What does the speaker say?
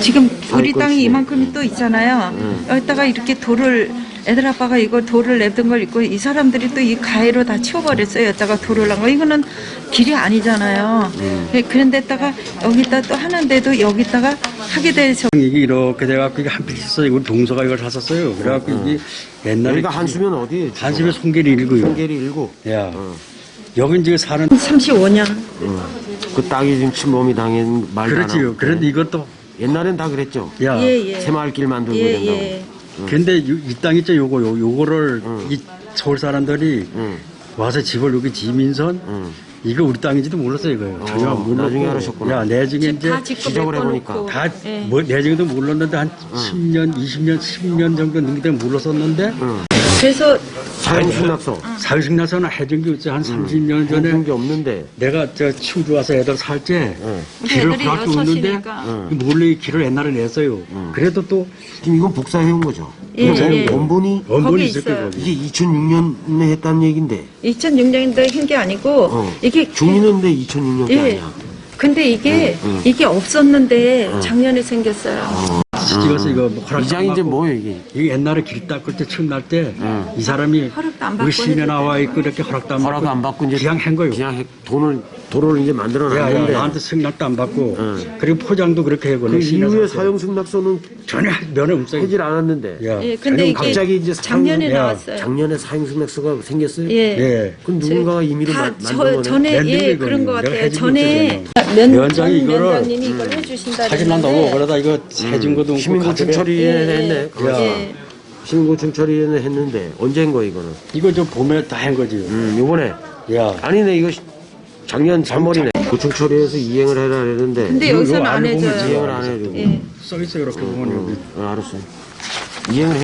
지금 우리. 땅이 이만큼이 또 있잖아요. 여기다가 이렇게 돌을 애들 아빠가 이거 돌을 내던 걸 있고 이 사람들이 또 이 가해로 다 치워버렸어요. 여기다가 돌을 난 거. 이거는 길이 아니잖아요. 네, 그런데다가 여기다 또 하는데도 여기다가 하게 돼서 이게 이렇게 돼갖고 이게 한필 있어요. 우리 동서가 이걸 샀었어요. 그래갖고 이게 옛날에 여기가 한수면 어디? 한숨에 송계리 일고요. 성계리 일구. 야, 어. 여긴 지금 사는 35년. 그 땅이 지금 침범이 당한 말도 안 그렇지요. 하고. 그런데 이것도 옛날엔 다 그랬죠. 야, 예, 예. 새마을길 만들고 예, 이런다고. 예. 근데 이, 이땅 있죠. 요거 요, 요거를 이 서울 사람들이 응. 와서 집을 여기 지민선 응. 이거 우리 땅인지도 몰랐어요. 이거 전혀 어, 몰랐고. 나중에 알으셨구나. 야, 내중에 이제 다 짓고 지적을 메꿔놓고. 해보니까. 다, 예. 뭐, 내중에도 몰랐는데 한 10년, 20년, 10년 정도 넘게 되면 몰랐었는데 응. 그래서 사형식 낙서. 사회식 나서는 해준 게 있지. 한 30년 전에 해준 게 없는데. 내가 저 충주 와서 애들 살 때 응. 길을 애들이 허락도 없는데 여섯이니까. 몰래 이 길을 옛날에 냈어요. 그래도 또 지금 이건 복사해온 거죠. 예, 복사해온 예. 원본이 원본이 거기 있을 거예요. 있어요. 이게 2006년에 했다는 얘긴데. 2006년도에 한 게 아니고 어. 이게 중위는데 2006년도 예. 아니야. 근데 이게. 이게 없었는데 작년에 생겼어요. 찍어서 이거 뭐 허락 이 장이 이제 뭐예요 이게? 이게 옛날에 길 닦을 때 처음 날 때이 응. 사람이 허락도 안 우리 받고 해도 나와 있고 이렇게 허락도 안 허락 받고 안 받고 이제 그냥 한 거예요. 그냥 해- 돈을 도로를 이제 만들어 야, 야, 놨는데 나한테 승낙도 안 받고 응. 그리고 포장도 그렇게 해고 그 이후에 사형식 낙서는 전혀 면허 없어요. 하질 않았는데 야, 예, 근데 이게 갑자기 이제 작년에 야, 나왔어요. 작년에 사형식 낙서가 생겼어요. 예. 예. 그럼 누군가가 임의로 다 만든 저, 거네. 전에 만든 예 그런 것. 같아요. 해준 전에. 면, 면장이 전 이거를, 면장님이 이걸 해주신다 사진 난다고 그러다 이거 해준 것도 없고 시민고충 가져가- 처리에 예, 했네. 예. 야. 예. 시민고충 처리에는 했는데 언제인 거 이거는? 이거 저 봄에 다 한 거지. 음, 요번에 야, 아니네 이거 시- 작년 3월이네. 고충 처리해서 이행을 해라 그랬는데 근데 여기서는 안 해줘요. 이행을 안 해주고. 예. 써 있어요 이렇게 보면 여기. 어, 알았어요. 이행을